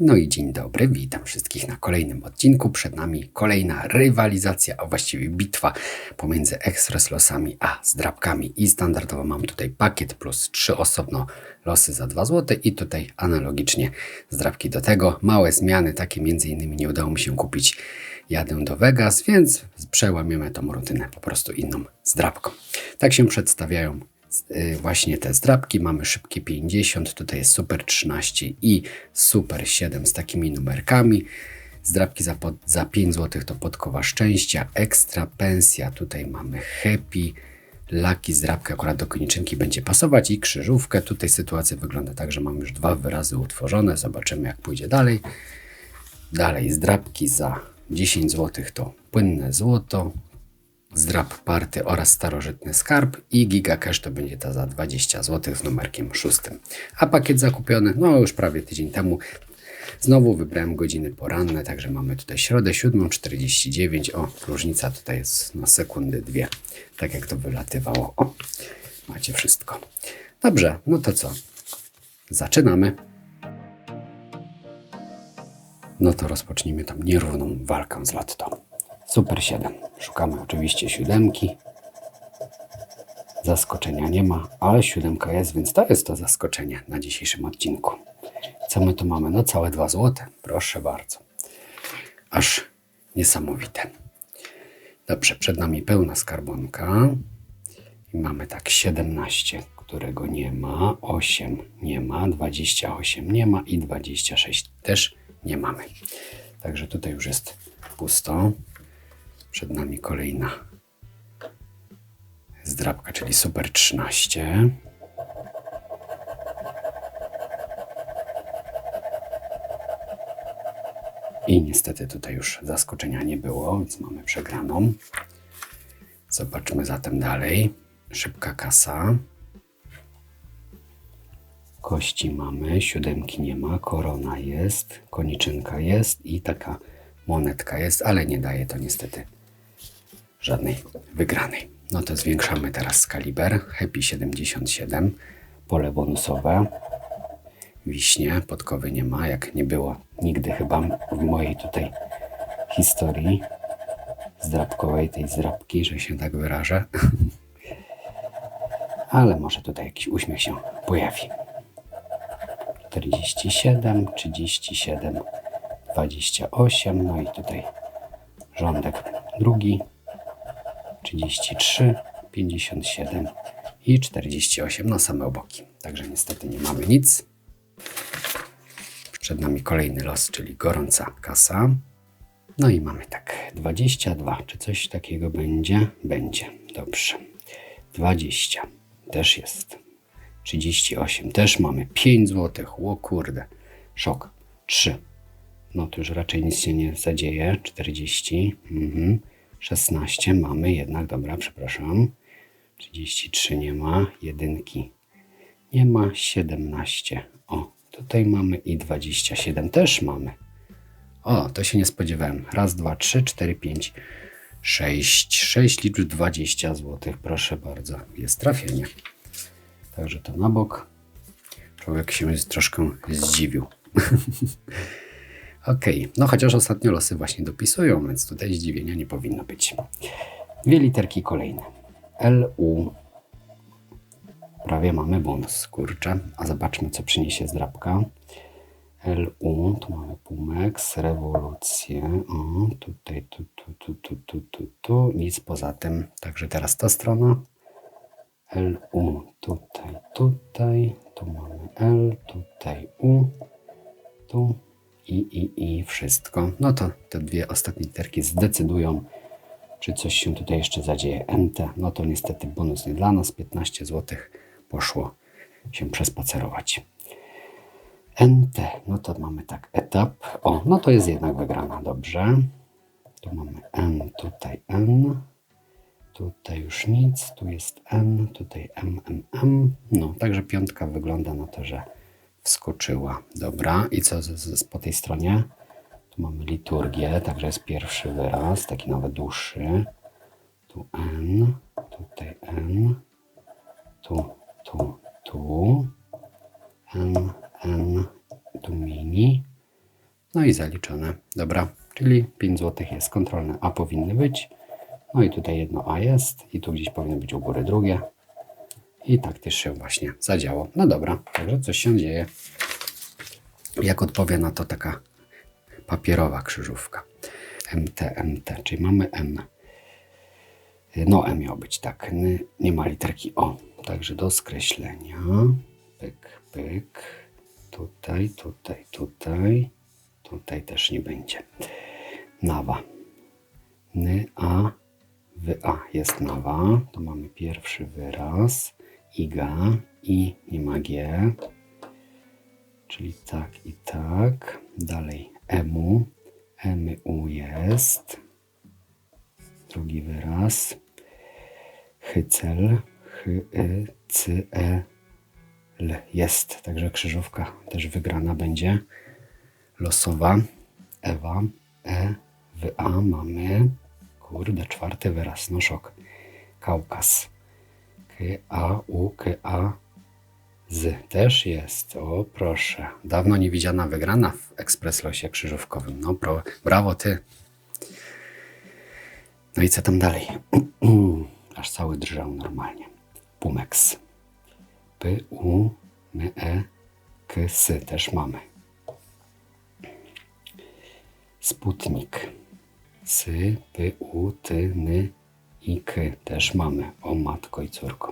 No i dzień dobry, witam wszystkich na kolejnym odcinku. Przed nami kolejna rywalizacja, a właściwie bitwa pomiędzy Express losami a zdrabkami. I standardowo mam tutaj pakiet plus trzy osobno losy za 2 zł i tutaj analogicznie zdrabki do tego. Małe zmiany, takie między innymi nie udało mi się kupić jadę do Vegas, więc przełamiemy tą rutynę po prostu inną zdrabką. Tak się przedstawiają właśnie te zdrabki. Mamy szybkie 50, tutaj jest super 13 i super 7 z takimi numerkami. Zdrabki za, za 5 zł to podkowa szczęścia, ekstra pensja, tutaj mamy happy, laki zdrabka akurat do koniczynki będzie pasować i krzyżówkę. Tutaj sytuacja wygląda tak, że mam już dwa wyrazy utworzone. Zobaczymy jak pójdzie dalej. Dalej zdrabki za 10 zł to płynne złoto, zdrab party oraz starożytny skarb i giga cash to będzie ta za 20 zł z numerkiem szóstym. A pakiet zakupiony, no już prawie tydzień temu, Znowu wybrałem godziny poranne, także mamy tutaj środę 7.49. O, różnica tutaj jest na sekundy dwie, tak jak to wylatywało. O, macie wszystko. Dobrze, no to co? Zaczynamy. No to rozpocznijmy tą nierówną walkę z Latto. Super 7. Szukamy oczywiście siódemki. Zaskoczenia nie ma, ale siódemka jest, więc to jest to zaskoczenie na dzisiejszym odcinku. Co my tu mamy? No całe 2 złote. Proszę bardzo. Aż niesamowite. Dobrze, przed nami pełna skarbonka. I mamy tak 17, którego nie ma, 8 nie ma, 28 nie ma i 26 też nie mamy. Także tutaj już jest pusto. Przed nami kolejna zdrabka, czyli Super 13. I niestety tutaj już zaskoczenia nie było, więc mamy przegraną. Zobaczmy zatem dalej. Szybka kasa. Kości mamy, siódemki nie ma, korona jest, koniczynka jest i taka monetka jest, ale nie daje to niestety żadnej wygranej. No to zwiększamy teraz kaliber. Happy 77, pole bonusowe. Wiśnie, podkowy nie ma, jak nie było nigdy chyba w mojej tutaj historii zdrabkowej, tej zdrabki, że się tak wyrażę. Ale może tutaj jakiś uśmiech się pojawi. 47, 37, 28, no i tutaj rządek drugi, 33, 57 i 48 na same oboki. Także niestety nie mamy nic. Przed nami kolejny los, czyli gorąca kasa. No i mamy tak, 22. Czy coś takiego będzie? Będzie. Dobrze. 20. Też jest. 38. Też mamy. 5 zł. O kurde. Szok. 3. No to już raczej nic się nie zadzieje. 40. Mhm. 16 mamy jednak. Dobra, przepraszam. 33 nie ma. Jedynki nie ma. 17. O, tutaj mamy i 27 też mamy. O, to się nie spodziewałem. Raz, dwa, trzy, cztery, pięć, sześć. Sześć liczb 20 zł. Proszę bardzo. Jest trafienie. Także to na bok. Człowiek się troszkę zdziwił. ok, no chociaż ostatnio losy właśnie dopisują, więc tutaj zdziwienia nie powinno być. Dwie literki kolejne. L, U. Prawie mamy bonus, kurczę. A zobaczmy, co przyniesie zdrabka. LU, tu mamy Pumex, rewolucję. O, tutaj, tu, tu, tu, tu, tu, tu, tu. Nic poza tym. Także teraz ta strona. LU, tutaj, tutaj. Tu mamy L, tutaj U, tu i, i, i wszystko. No to te dwie ostatnie literki zdecydują, czy coś się tutaj jeszcze zadzieje. NT, no to niestety bonus nie dla nas. 15 zł poszło się przespacerować. NT, no to mamy tak etap. O, no to jest jednak wygrana, dobrze. Tu mamy N, tutaj N. Tutaj już nic, tu jest N, tutaj M, M, M. No, także piątka wygląda na to, że wskoczyła. Dobra, i co z, z, po tej stronie? Tu mamy liturgię, także jest pierwszy wyraz, taki nawet dłuższy. Tu N, tutaj N, tu, tu, tu, N, N, tu mini, i zaliczone. Dobra, czyli 5 zł jest kontrolne, a powinny być. No i tutaj jedno A jest i tu gdzieś powinno być u góry drugie. I tak też się właśnie zadziało. No dobra, także coś się dzieje. Jak odpowie na to taka papierowa krzyżówka. MT, MT, czyli mamy M. No M miał być tak, nie ma literki O. Także do skreślenia. Pyk, pyk. Tutaj, tutaj, tutaj. Tutaj też nie będzie. Nawa. N, A, w A jest nawa. To mamy pierwszy wyraz. Iga. I nie ma G. Czyli tak i tak. Dalej emu. Emu jest. Drugi wyraz. Hycel. Hy, y, e, l. Jest. Także krzyżówka też wygrana będzie. Losowa. Ewa. E. W A mamy. Kurde, czwarty wyraz. No szok. Kaukaz. K, A, U, K, A, z też jest. O, proszę. Dawno niewidziana wygrana w Ekspres Losie krzyżówkowym. No, pro, brawo ty. No i co tam dalej? Aż cały drżał normalnie. Pumex. P, U, M, E, K, S też mamy. Sputnik. Sy, P, U, Ty, Ny i K też mamy. O matko i córko.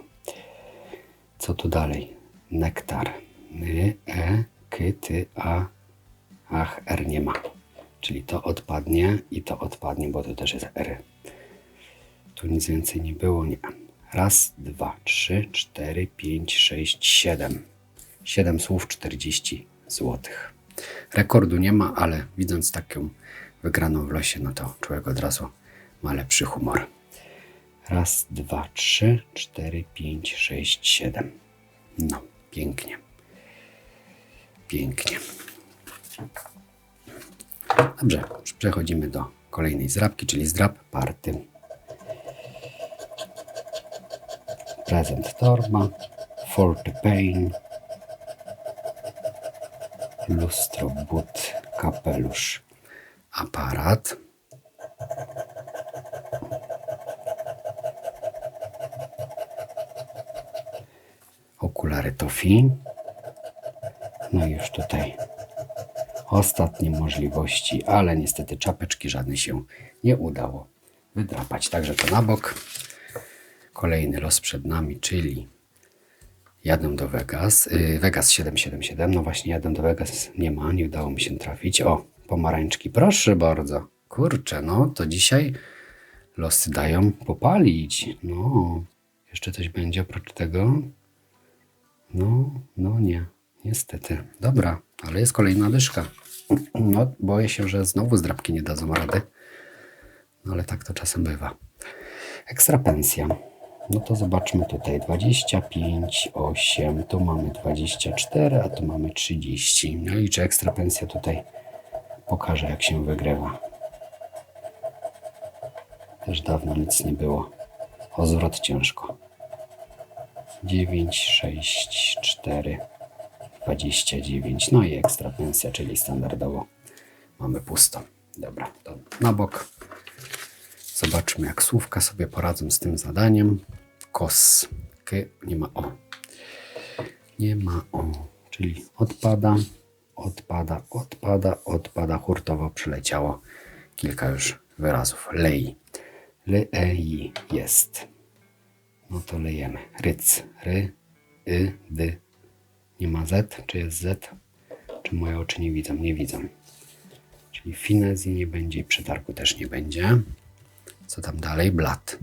Co tu dalej? Nektar. Ny, E, K, Ty, A, Ach, R nie ma. Czyli to odpadnie i to odpadnie, bo to też jest R. Tu nic więcej nie było, nie. Raz, dwa, trzy, cztery, pięć, sześć, siedem. Siedem słów, 40 złotych. Rekordu nie ma, ale widząc taką wygraną w losie, no to człowiek od razu ma lepszy humor. Raz, dwa, trzy, cztery, pięć, sześć, siedem. No, pięknie. Pięknie. Dobrze, przechodzimy do kolejnej zdrabki, czyli zdrab party. Prezent torba, forte pain, lustro, but, kapelusz, aparat. Okulary Tofi. No i już tutaj ostatnie możliwości, ale niestety czapeczki żadnej się nie udało wydrapać. Także to na bok. Kolejny los przed nami, czyli jadę do Vegas. Yy, Vegas 777. No właśnie, jadę do Vegas. Nie ma, nie udało mi się trafić. O, pomarańczki, proszę bardzo. Kurczę, no to dzisiaj losy dają popalić. No, jeszcze coś będzie oprócz tego. No, no nie, niestety. Dobra, ale jest kolejna dyszka. No, boję się, że znowu zdrabki nie dadzą rady. No ale tak to czasem bywa. Ekstra pensja. No to zobaczmy tutaj 25, 8, tu mamy 24, a tu mamy 30. No i czy ekstra pensja tutaj pokaże jak się wygrywa. Też dawno nic nie było. O zwrot ciężko. 9, 6, 4, 29. No i ekstra pensja, czyli standardowo mamy pusto. Dobra, to na bok. Zobaczmy, jak słówka sobie poradzą z tym zadaniem. Kos. K, nie ma o. Nie ma o. Czyli odpada, odpada, odpada, odpada. Hurtowo przyleciało kilka już wyrazów. Lei. Lei jest. No to lejemy. Ryc. Ry, y, dy. Nie ma z. Czy jest z? Czy moje oczy nie widzą? Nie widzą. Czyli finezji nie będzie i przetargu też nie będzie. Co tam dalej? Blat.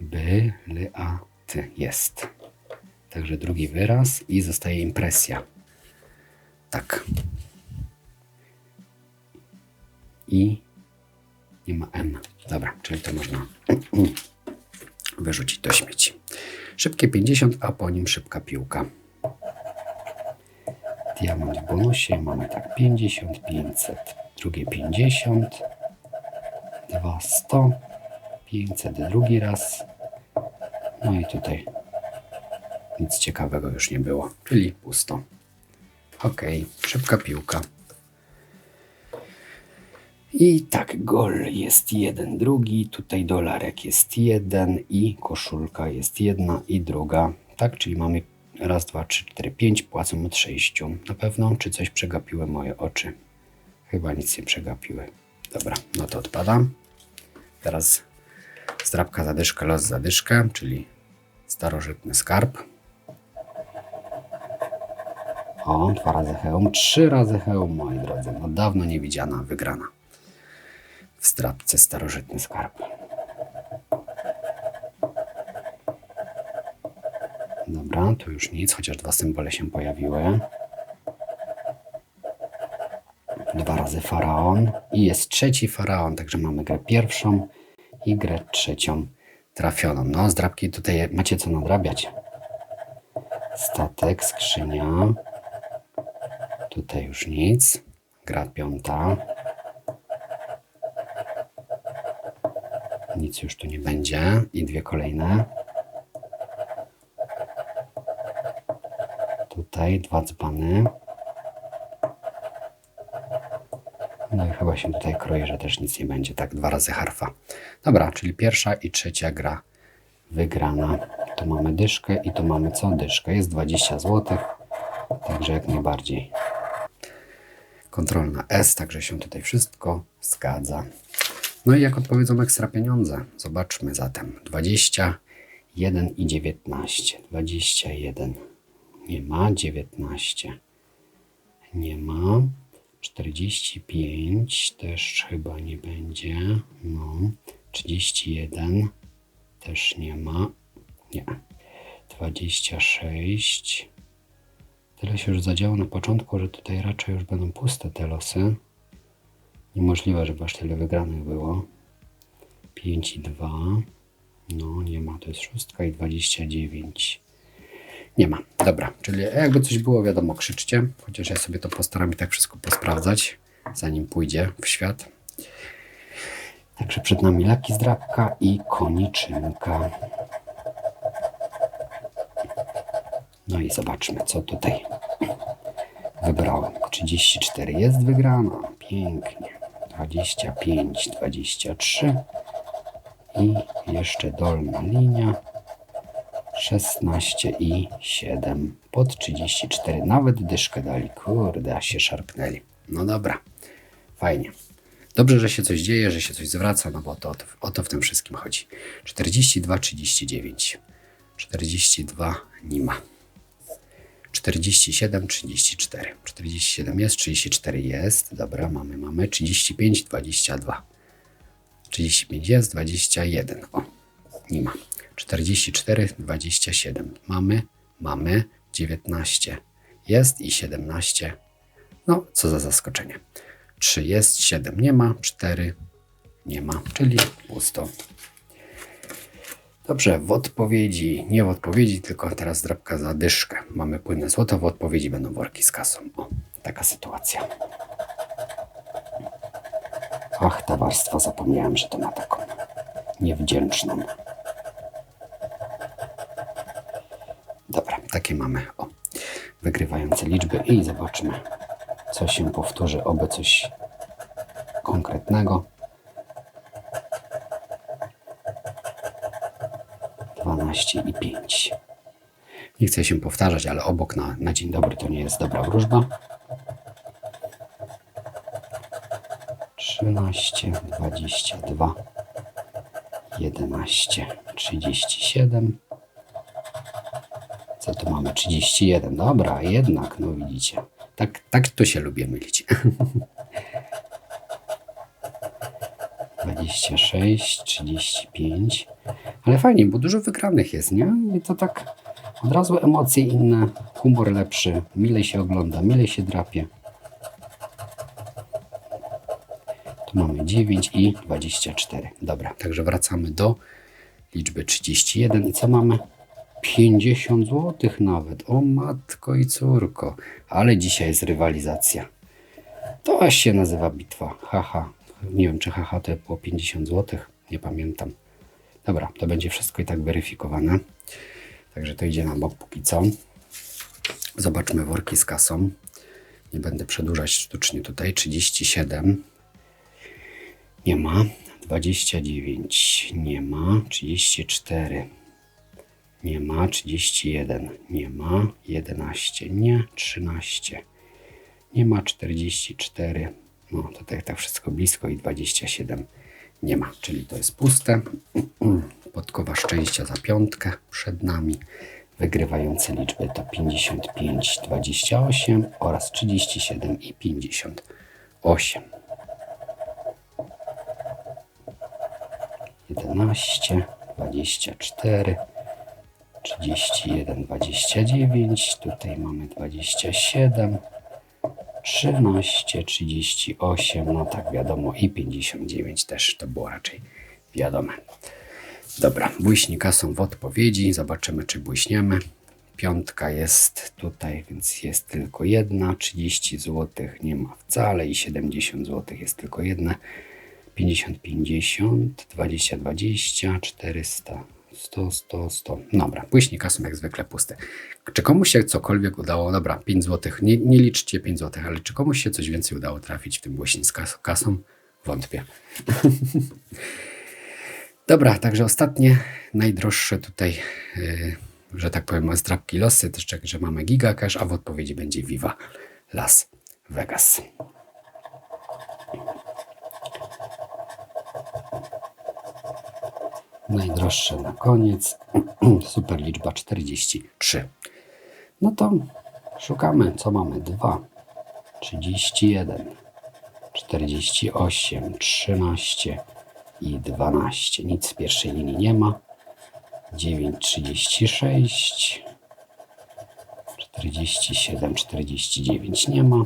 B, l, a, t. Jest. Także drugi wyraz i zostaje impresja. Tak. I nie ma M. Dobra, czyli to można wyrzucić do śmieci. Szybkie 50, a po nim szybka piłka. Diamant w bonusie mamy tak 50, 500, drugie 50, 2, 100, 500 drugi raz. No i tutaj nic ciekawego już nie było, czyli pusto. Ok, szybka piłka. I tak, gol jest jeden, drugi, tutaj dolarek jest jeden i koszulka jest jedna i druga. Tak, czyli mamy raz, dwa, trzy, cztery, pięć, płacą od sześciu. Na pewno, czy coś przegapiły moje oczy? Chyba nic nie przegapiły. Dobra, no to odpadam. Teraz zdrabka zadyszka, los zadyszkę, czyli starożytny skarb. O, dwa razy hełm, trzy razy hełm, moi drodzy. No dawno niewidziana wygrana w zdrabce starożytny skarb. Dobra, tu już nic, chociaż dwa symbole się pojawiły. Dwa razy faraon i jest trzeci faraon, także mamy grę pierwszą i grę trzecią trafioną. No, zdrabki tutaj macie co nadrabiać. Statek, skrzynia. Tutaj już nic. Gra piąta. Nic już tu nie będzie. I dwie kolejne. Tutaj dwa dzbany. No i chyba się tutaj kroi, że też nic nie będzie. Tak, dwa razy harfa. Dobra, czyli pierwsza i trzecia gra wygrana. Tu mamy dyszkę i tu mamy co? Dyszkę. Jest 20 zł. Także jak najbardziej. Kontrolna S, także się tutaj wszystko zgadza. No i jak odpowiedzą ekstra pieniądze? Zobaczmy zatem. 21 i 19. 21 nie ma. 19 nie ma. 45 też chyba nie będzie. No. 31 też nie ma. Nie. 26. Tyle się już zadziało na początku, że tutaj raczej już będą puste te losy. Niemożliwe, żeby aż tyle wygranych było. 5 i 2. No, nie ma. To jest szóstka i 29. Nie ma. Dobra, czyli jakby coś było, wiadomo, krzyczcie. Chociaż ja sobie to postaram i tak wszystko posprawdzać, zanim pójdzie w świat. Także przed nami laki zdrabka i koniczynka. No i zobaczmy, co tutaj wybrałem. 34 jest wygrana. Pięknie. 25, 23 i jeszcze dolna linia 16 i 7 pod 34. Nawet dyszkę dali. Kurde, a się szarpnęli. No dobra, fajnie. Dobrze, że się coś dzieje, że się coś zwraca, no bo to, to, o to w tym wszystkim chodzi. 42, 39. 42 nie ma. 47, 34. 47 jest, 34 jest. Dobra, mamy, mamy. 35, 22. 35 jest, 21. O, nie ma. 44, 27. Mamy, mamy. 19 jest i 17. No, co za zaskoczenie. 3 jest, 7 nie ma, 4 nie ma, czyli pusto. Dobrze, w odpowiedzi, nie w odpowiedzi, tylko teraz drapka za dyszkę. Mamy płynne złoto, w odpowiedzi będą worki z kasą. O, taka sytuacja. Ach, ta warstwa, zapomniałem, że to ma taką niewdzięczną. Dobra, takie mamy, o, wygrywające liczby i zobaczmy, co się powtórzy, oby coś konkretnego. 12 i 5. Nie chcę się powtarzać, ale obok na, na dzień dobry to nie jest dobra wróżba. 13, 22, 11, 37. Co tu mamy? 31. Dobra, jednak, no widzicie. Tak, tak to się lubię mylić. 26, 35. Ale fajnie, bo dużo wygranych jest, nie? I to tak od razu emocje inne, humor lepszy, milej się ogląda, milej się drapie. Tu mamy 9 i 24. Dobra, także wracamy do liczby 31 i co mamy? 50 zł nawet. O matko i córko. Ale dzisiaj jest rywalizacja. To aż się nazywa bitwa. Haha. Nie wiem, czy haha to było 50 zł. Nie pamiętam. Dobra, to będzie wszystko i tak weryfikowane. Także to idzie na bok póki co. Zobaczmy worki z kasą. Nie będę przedłużać sztucznie tutaj. 37. Nie ma. 29 nie ma. 34 nie ma. 31 nie ma. 11 nie. 13 nie ma. 44 no tutaj tak wszystko blisko i 27 nie ma, czyli to jest puste. Podkowa szczęścia za piątkę przed nami. Wygrywające liczby to 55, 28 oraz 37 i 58. 11, 24, 31, 29, tutaj mamy 27, 13, 38, no tak wiadomo i 59 też to było raczej wiadome. Dobra, błyśnika są w odpowiedzi, zobaczymy czy błyśniemy. Piątka jest tutaj, więc jest tylko jedna, 30 zł nie ma wcale i 70 zł jest tylko jedna. 50, 50, 20, 20, 400, 100, 100, 100. Dobra, błyśnika są jak zwykle puste. Czy komuś się cokolwiek udało? Dobra, 5 zł. Nie, nie liczcie 5 zł, ale czy komuś się coś więcej udało trafić w tym błyśni z kas kasą? Wątpię. Dobra, także ostatnie, najdroższe tutaj, yy, że tak powiem, zdrabki losy. Też czekaj, że mamy Giga Cash, a w odpowiedzi będzie Viva Las Vegas. Najdroższe na koniec. Super liczba 43. No to szukamy, co mamy. 2, 31, 48, 13 i 12. Nic z pierwszej linii nie ma. 9, 36, 47, 49 nie ma.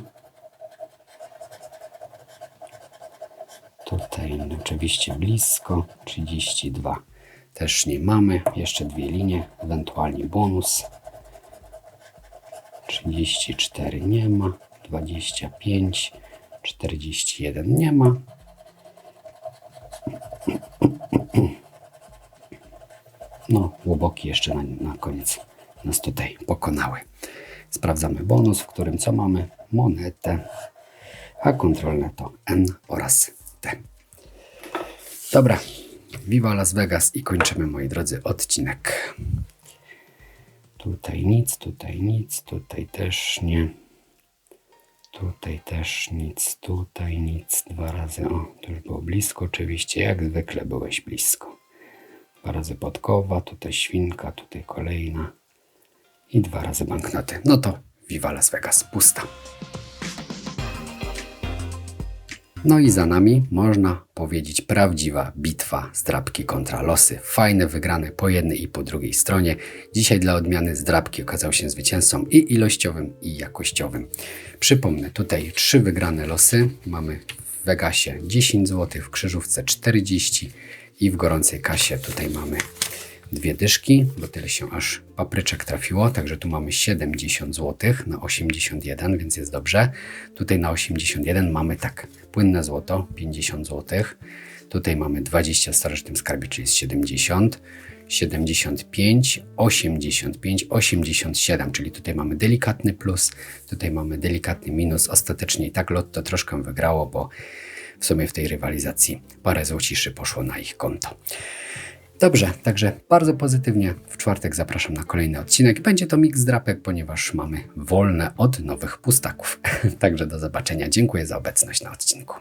Tutaj oczywiście blisko 32 też nie mamy. Jeszcze dwie linie, ewentualnie bonus. 34 nie ma, 25, 41 nie ma. No, łoboki jeszcze na, na koniec nas tutaj pokonały. Sprawdzamy bonus, w którym co mamy? Monetę, a kontrolne to N oraz T. Dobra, Viva Las Vegas i kończymy, moi drodzy, odcinek. Tutaj nic, tutaj nic, tutaj też nie. Tutaj też nic, tutaj nic. Dwa razy, o, to już było blisko, oczywiście, jak zwykle byłeś blisko. Dwa razy podkowa, tutaj świnka, tutaj kolejna i dwa razy banknoty. No to Viva Las Vegas, pusta. No i za nami można powiedzieć prawdziwa bitwa zdrabki kontra losy. Fajne wygrane po jednej i po drugiej stronie. Dzisiaj dla odmiany zdrabki okazał się zwycięzcą i ilościowym i jakościowym. Przypomnę, tutaj trzy wygrane losy. Mamy w Vegasie 10 zł, w krzyżówce 40 i w gorącej kasie tutaj mamy dwie dyszki, bo tyle się aż papryczek trafiło, także tu mamy 70 zł na 81, więc jest dobrze. Tutaj na 81 mamy tak, płynne złoto 50 zł. Tutaj mamy 20 w starożytnym skarbie, czyli jest 70. 75, 85, 87, czyli tutaj mamy delikatny plus, tutaj mamy delikatny minus. Ostatecznie i tak Lotto troszkę wygrało, bo w sumie w tej rywalizacji parę złociszy poszło na ich konto. Dobrze, także bardzo pozytywnie. W czwartek zapraszam na kolejny odcinek. Będzie to miks drapek, ponieważ mamy wolne od nowych pustaków. także do zobaczenia. Dziękuję za obecność na odcinku.